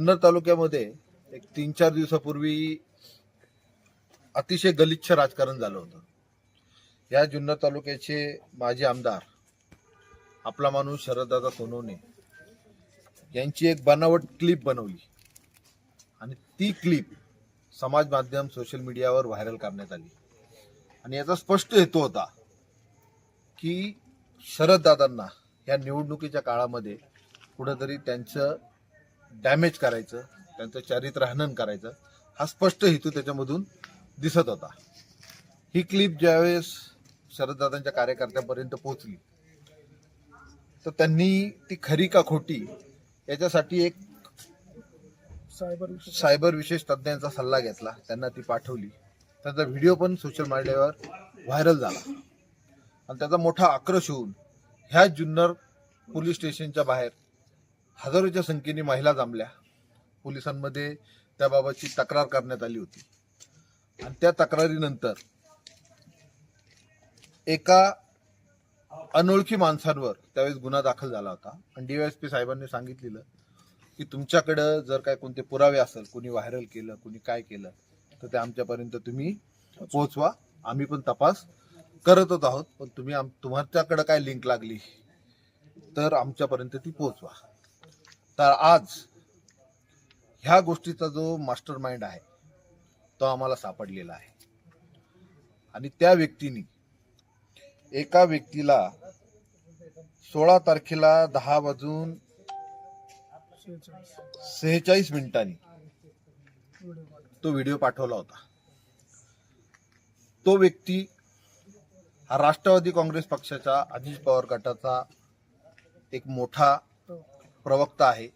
जुन्नर तालुक्यामध्ये एक तीन चार दिवसापूर्वी अतिशय गलिच्छ राजकारण झालं होतं. या जुन्नर तालुक्याचे माजी आमदार आपला माणूस शरददादा सोनवणे यांची एक बनावट क्लिप बनवली. आणि ती क्लिप समाज माध्यम सोशल मीडियावर व्हायरल करण्यात आली. आणि याचा स्पष्ट हेतू होता की शरददादांना या निवडणुकीच्या काळामध्ये कुठंतरी त्यांचं डॅमेज करायचं त्यांचं चरित्र हनन करायचं हा स्पष्ट हेतू त्याच्यामधून दिसत होता. ही क्लिप ज्यावेळेस शरददादांच्या कार्यकर्त्यांपर्यंत पोहोचली तर त्यांनी ती खरी का खोटी याच्यासाठी एक सायबर सायबर विशेष तज्ज्ञांचा सल्ला घेतला त्यांना ती पाठवली. त्यांचा व्हिडिओ पण सोशल मीडियावर व्हायरल झाला. आणि त्याचा मोठा आक्रोश होऊन ह्या जुन्नर पोलीस स्टेशनच्या बाहेर हजारोच्या संख्येने महिला जमल्या. पोलिसांमध्ये त्याबाबतची तक्रार करण्यात आली होती. आणि त्या तक्रारीनंतर एका अनोळखी माणसांवर त्यावेळेस गुन्हा दाखल झाला होता. आणि डीवायएसपी साहेबांनी सांगितलेलं की तुमच्याकडं जर काय कोणते पुरावे असेल कुणी व्हायरल केलं कुणी काय केलं तर ते आमच्यापर्यंत तुम्ही पोहोचवा. आम्ही पण तपास करतच आहोत पण तुम्ही आम तुमच्याकडं काय लिंक लागली तर आमच्यापर्यंत ती पोहोचवा. तर आज ह्या गोष्टीचा जो मास्टर माइंड आहे तो आम्हाला सापडलेला आहे. आणि त्या व्यक्तीने एका व्यक्तीला सोळा तारखेला दहा वाजून सेहेचाळीस मिनिटांनी तो व्हिडिओ पाठवला होता. तो व्यक्ती हा राष्ट्रवादी काँग्रेस पक्षाच्या अजित पवार गटाचा एक मोठा प्रवक्ता आहे.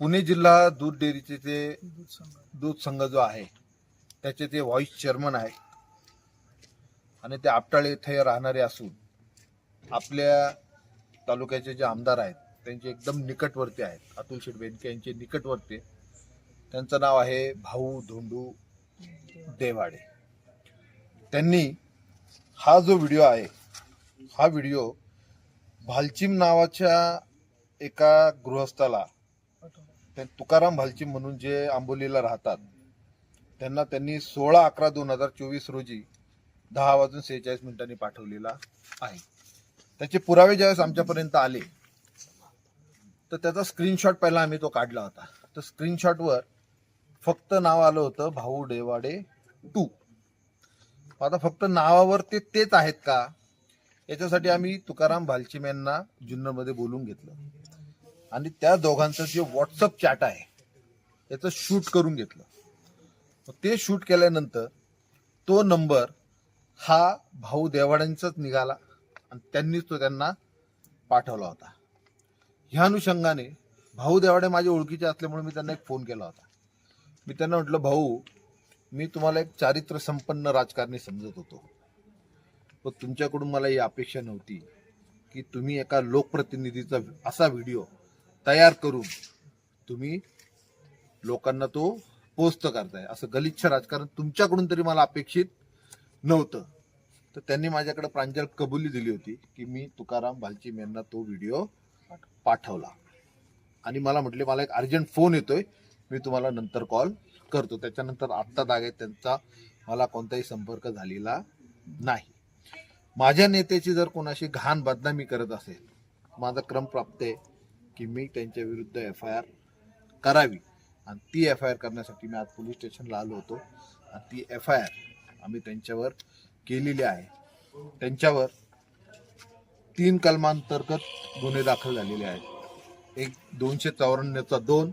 पुणे जिल्हा दूध डेअरीचे ते दूध संघ जो आहे त्याचे ते व्हाईस चेअरमन आहे आणि ते आपटाळे येथे राहणारे असून आपल्या तालुक्याचे जे आमदार आहेत त्यांचे एकदम निकटवर्ती आहेत. अतुल शेठ बेनके यांचे निकटवर्ती. त्यांचं नाव आहे भाऊ धोंडू देवाडे. त्यांनी हा जो व्हिडिओ आहे हा व्हिडिओ भालचिम नावाच्या एका गृहस्थाला ते तुकाराम भालचिम म्हणून जे आंबोलीला राहतात त्यांना त्यांनी सोळा अकरा दोन हजार चोवीस रोजी दहा वाजून सेहेचाळीस मिनिटांनी पाठवलेला आहे. त्याचे पुरावे ज्यावेळेस आमच्यापर्यंत आले तर त्याचा स्क्रीनशॉट पहिला आम्ही तो काढला होता. तर स्क्रीनशॉटवर फक्त नाव आलं होतं भाऊ डेवाडे टू. आता फक्त नावावर ते तेच आहेत का? याच्यासाठी आम्ही तुकाराम भालचिम यांना जुन्नरमध्ये बोलून घेतलं. आणि त्या दोघांचं जे व्हॉट्सअप चॅट आहे त्याचं शूट करून घेतलं. ते शूट केल्यानंतर तो नंबर हा भाऊ देवाड्यांचाच निघाला आणि त्यांनीच तो त्यांना पाठवला होता. ह्या अनुषंगाने भाऊ देवाडे माझ्या ओळखीचे असल्यामुळे मी त्यांना एक फोन केला होता. मी त्यांना म्हटलं भाऊ मी तुम्हाला एक चारित्र्य संपन्न राजकारणी समजत होतो. पण तुमच्याकडून मला ही अपेक्षा नव्हती की तुम्ही एका लोकप्रतिनिधीचा असा व्हिडिओ तयार करून तुम्ही लोकांना तो पोस्ट करताय. असं गलिच्छ राजकारण तुमच्याकडून तरी मला अपेक्षित नव्हतं. तर त्यांनी माझ्याकडे प्रांजल कबुली दिली होती की मी तुकाराम भालचीम यांना तो व्हिडिओ पाठवला. आणि मला म्हटले मला एक अर्जंट फोन येतोय. मी तुम्हाला नंतर कॉल करतो. त्याच्यानंतर आत्ता दागे त्यांचा मला कोणताही संपर्क झालेला नाही. माझ्या नेत्याची जर कोणाशी घाण बदनामी करत असेल माझा क्रम प्राप्त आहे की मी त्यांच्या विरुद्ध एफ आय आर करावी. आणि ती एफ आय आर करण्यासाठी मी आज पोलीस स्टेशनला आलो होतो. आणि ती एफ आय आर आम्ही त्यांच्यावर केलेली आहे. त्यांच्यावर तीन कलमांतर्गत गुन्हे दाखल झालेले आहेत. एक दोनशे चौऱ्याण्णवचा दोन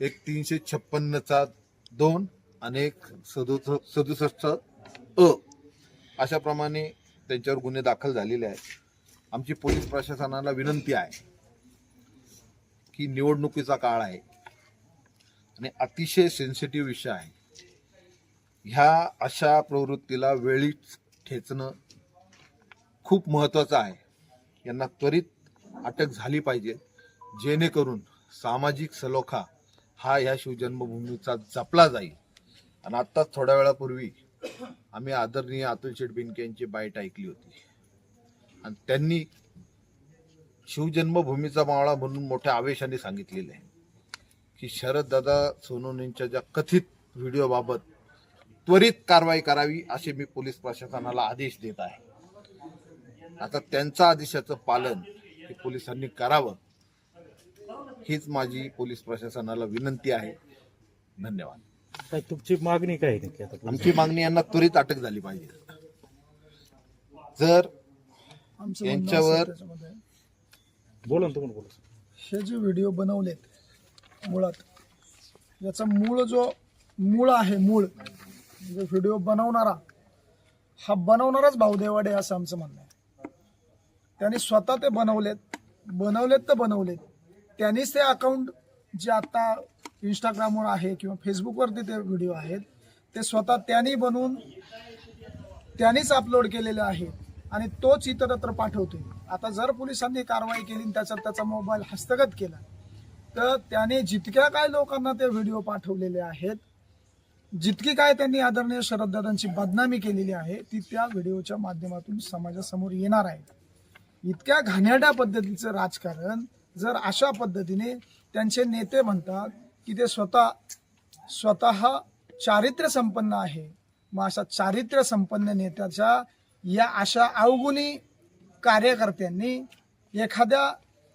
एक तीनशे छप्पन्नचा दोन आणि एक सदुस सदुसष्ट अ. अशाप्रमाणे त्यांच्यावर गुन्हे दाखल झालेले आहेत. आमची पोलीस प्रशासनाला विनंती आहे की निवडणुकीचा काळ आहे आणि अतिशय सेन्सिटिव्ह विषय आहे. ह्या अशा प्रवृत्तीला वेळीच ठेचणं खूप महत्वाचं आहे. यांना त्वरित अटक झाली पाहिजे. जेणेकरून सामाजिक सलोखा हा ह्या शिवजन्मभूमीचा जपला जाईल. आणि आत्ताच थोड्या वेळापूर्वी आम्ही आदरणीय अतुल शेठ यांची बाईट ऐकली होती. आणि त्यांनी शिवजन्मभूमीचा मावळा म्हणून मोठ्या आवेशाने सांगितलेलं आहे की शरददादा सोनवणेंच्या ज्या कथित व्हिडिओबाबत त्वरित कारवाई करावी असे मी पोलीस प्रशासनाला आदेश देत आहे. आता त्यांच्या आदेशाचं पालन हे पोलिसांनी करावं हीच माझी पोलीस प्रशासनाला विनंती आहे. धन्यवाद. काय तुमची मागणी काय आहे नक्की आता आमची मागणी यांना त्वरित अटक झाली पाहिजे. जर आमचं म्हणणं यांच्यावर- त्याच्यामध्ये, बोला ना तुम्ही बोला. हे जे व्हिडिओ बनवलेत मुळात याचा मूळ जो मूळ आहे मूळ जो व्हिडिओ बनवणारा हा बनवणाराच भाऊदेवाडे असं आमचं म्हणणं आहे. त्यांनी स्वतः ते बनवलेत बनवलेत तर बनवलेत. त्यांनीच ते अकाउंट जे आता इंस्टाग्रामवर आहे किंवा फेसबुकवरती ते व्हिडिओ आहेत. ते स्वतः त्यांनी बनवून त्यांनीच अपलोड केलेले आहे आणि तोच इतरत्र पाठवतोय. आता जर पोलिसांनी कारवाई केली आणि त्याचा मोबाईल हस्तगत केला तर त्याने जितक्या काय लोकांना ते व्हिडिओ पाठवलेले आहेत जितकी काय त्यांनी आदरणीय शरददादांची बदनामी केलेली आहे ती त्या व्हिडिओच्या माध्यमातून समाजासमोर येणार आहे. इतक्या घाणेरड्या पद्धतीचं राजकारण जर अशा पद्धतीने त्यांचे नेते म्हणतात की ते स्वतः स्वतः चारित्र्य संपन्न आहे. मग अशा चारित्र्य संपन्न नेत्याच्या या अशा अवगुणी कार्यकर्त्यांनी एखाद्या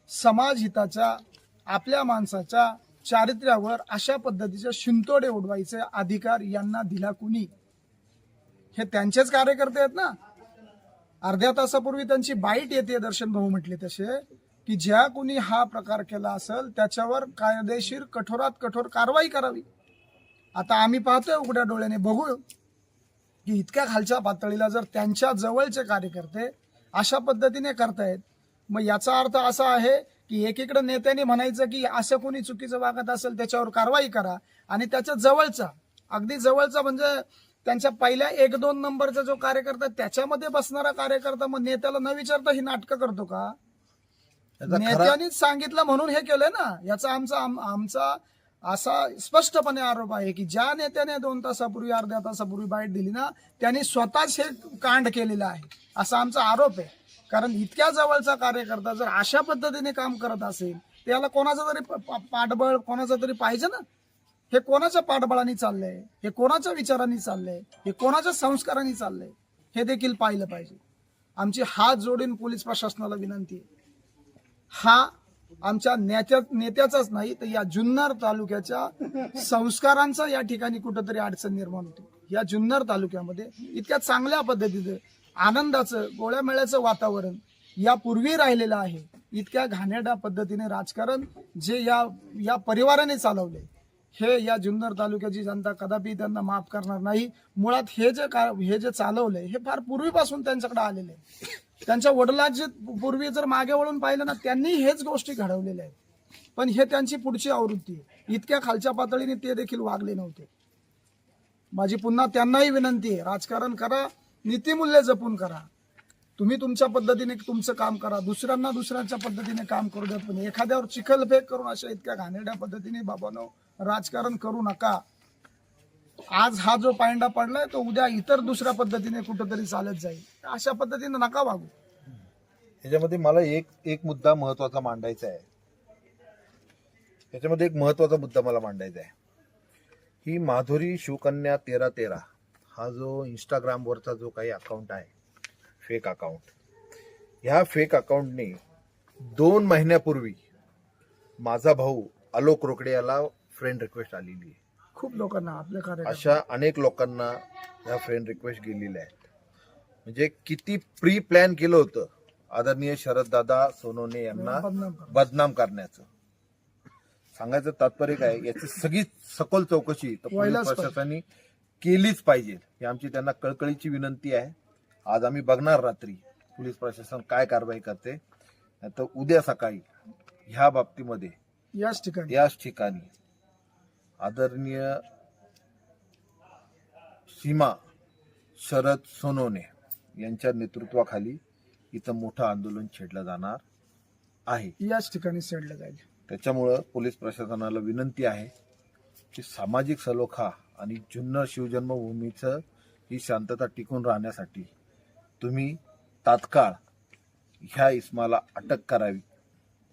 समाजहिताच्या आपल्या माणसाच्या चारित्र्यावर अशा पद्धतीचे शिंतोडे उडवायचे अधिकार यांना दिला कुणी? हे त्यांचेच कार्यकर्ते आहेत ना? अर्ध्या तासापूर्वी त्यांची बाईट येते दर्शन भाऊ म्हटले तसे. की ज्या कुणी हा प्रकार केला असेल त्याच्यावर कायदेशीर कठोरात कठोर कारवाई करावी. आता आम्ही पाहतोय उघड्या डोळ्याने बघू की इतक्या खालच्या पातळीला जर त्यांच्या जवळचे कार्यकर्ते अशा पद्धतीने करतायत मग याचा अर्थ असा आहे की एकीकडे नेत्याने म्हणायचं की असं कोणी चुकीचं वागत असेल त्याच्यावर कारवाई करा आणि त्याच्या जवळचा अगदी जवळचा म्हणजे त्यांच्या पहिल्या एक दोन नंबरचा जो कार्यकर्ता त्याच्यामध्ये बसणारा कार्यकर्ता मग नेत्याला न विचारता ही नाटकं करतो का? नेत्यांनीच सांगितलं म्हणून हे केलंय ना. याचा आमचा आमचा असा स्पष्टपणे आरोप आहे की ज्या नेत्याने दोन तासापूर्वी अर्ध्या तासापूर्वी बाईट दिली ना त्यांनी स्वतःच हे कांड केलेलं आहे. असा आमचा आरोप आहे. कारण इतक्या जवळचा कार्यकर्ता जर अशा पद्धतीने काम करत असेल त्याला कोणाचं तरी पाठबळ कोणाचं तरी पाहिजे ना? हे कोणाच्या पाठबळाने चाललंय? हे कोणाच्या विचारांनी चाललंय? हे कोणाच्या संस्कारांनी चाललंय? हे देखील पाहिलं पाहिजे. आमची हात जोडून पोलीस प्रशासनाला विनंती आहे. हा आमच्या नेत्या नेत्याचाच नाही तर या जुन्नर तालुक्याच्या संस्कारांचा या ठिकाणी कुठंतरी अडचण निर्माण होते. या जुन्नर तालुक्यामध्ये इतक्या चांगल्या पद्धतीचं आनंदाचं गोळ्यामेळ्याचं वातावरण यापूर्वी राहिलेलं आहे. इतक्या घाणेरड्या पद्धतीने राजकारण जे या या परिवाराने चालवले हे या जुन्नर तालुक्याची जनता कदापि त्यांना माफ करणार नाही. मुळात हे जे का हे जे चालवलंय हे फार पूर्वीपासून त्यांच्याकडे आलेले आहे. त्यांच्या वडिलांचे पूर्वी जर मागे वळून पाहिलं ना त्यांनी हेच गोष्टी घडवलेल्या आहेत. पण हे त्यांची पुढची आवृत्ती आहे. इतक्या खालच्या पातळीने ते देखील वागले नव्हते. माझी पुन्हा त्यांनाही विनंती आहे राजकारण करा नीतिमूल्य जपून करा. तुम्ही तुमच्या पद्धतीने तुमचं काम करा. दुसऱ्यांना दुसऱ्यांच्या पद्धतीने काम करू द्या. पण एखाद्यावर चिखलफेक करून अशा इतक्या घाणेरड्या पद्धतीने बाबानो राजकारण करू नका. आज हा जो पायंडा पडलाय तो उद्या इतर दुसऱ्या पद्धतीने कुठंतरी चालत जाईल. अशा पद्धतीने नका वागू. याच्यामध्ये मला एक एक मुद्दा महत्त्वाचा मांडायचा आहे. याच्यामध्ये एक महत्त्वाचा मुद्दा मला मांडायचा आहे. ही माधुरी शिवकन्या तेरा तेरा हा जो इंस्टाग्रामवरचा जो काही अकाउंट आहे फेक अकाउंट ह्या फेक अकाउंटने दोन महिन्यापूर्वी माझा भाऊ आलोक रोकडे याला फ्रेंड रिक्वेस्ट आलेली आहे. खूप लोकांना आपल्या कार्य अशा अनेक लोकांना ह्या फ्रेंड रिक्वेस्ट गेलेल्या आहेत. म्हणजे किती प्री प्लॅन केलं होतं आदरणीय शरददादा सोनवणे यांना बदनाम करा. बदनाम करण्याचं. सांगायचं तात्पर्य काय याची सगळी सखोल चौकशी तर पोलीस व्हायलाच पाहिजे. प्रशासनाने केलीच पाहिजे. ही आमची त्यांना कळकळीची विनंती आहे. आज आम्ही बघणार रात्री पोलीस प्रशासन काय कारवाई करते. तर उद्या सकाळी ह्या बाबतीमध्ये याच ठिकाणी. याच ठिकाणी आदरणीय सीमा शरद सोनवणे यांच्या नेतृत्वाखाली इथं मोठं आंदोलन छेडलं जाणार आहे. याच ठिकाणी सेडलं जाईल. त्याच्यामुळं पोलीस प्रशासनाला विनंती आहे की सामाजिक सलोखा आणि जुन्नर शिवजन्मभूमीचं ही शांतता टिकून राहण्यासाठी तुम्ही तात्काळ ह्या इस्माला अटक करावी.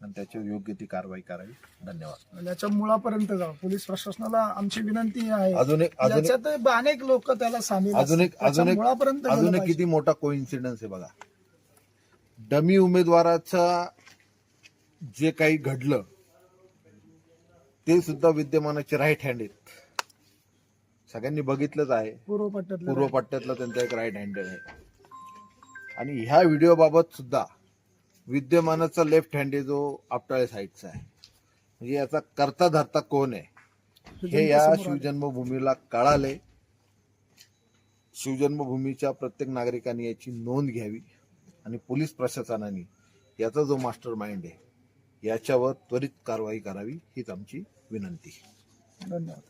आणि त्याच्यावर योग्य ती कारवाई करावी. धन्यवाद. याच्या मुळापर्यंत जावं. पोलीस प्रशासनाला आमची विनंती आहे. अजून एक अजून एक याच्यात अनेक लोक त्याला सामील अजून एक असतात. अजून त्याच्या एक मुळापर्यंत गेलं अजून एक. किती मोठा कोइन्सिडन्स आहे बघा. डमी उमेदवाराचा जे काही घडलं ते सुद्धा विद्यमानाचे राईट हँड आहेत. सगळ्यांनी बघितलंच आहे. पूर्व पट्ट्यातलं पूर्व पट्ट्यातला त्यांचा एक राईट हँडेड आहे. आणि ह्या व्हिडिओ बाबत सुद्धा विद्यमानाचा लेफ्ट हँड जो आपटाळे साईडचा आहे. म्हणजे याचा करता धरता कोण आहे? हे या शिवजन्मभूमीला कळाले. शिवजन्मभूमीच्या प्रत्येक नागरिकांनी याची नोंद घ्यावी आणि पोलीस प्रशासनाने याचा जो मास्टर माइंड आहे याच्यावर त्वरित कारवाई करावी हीच आमची विनंती. धन्यवाद.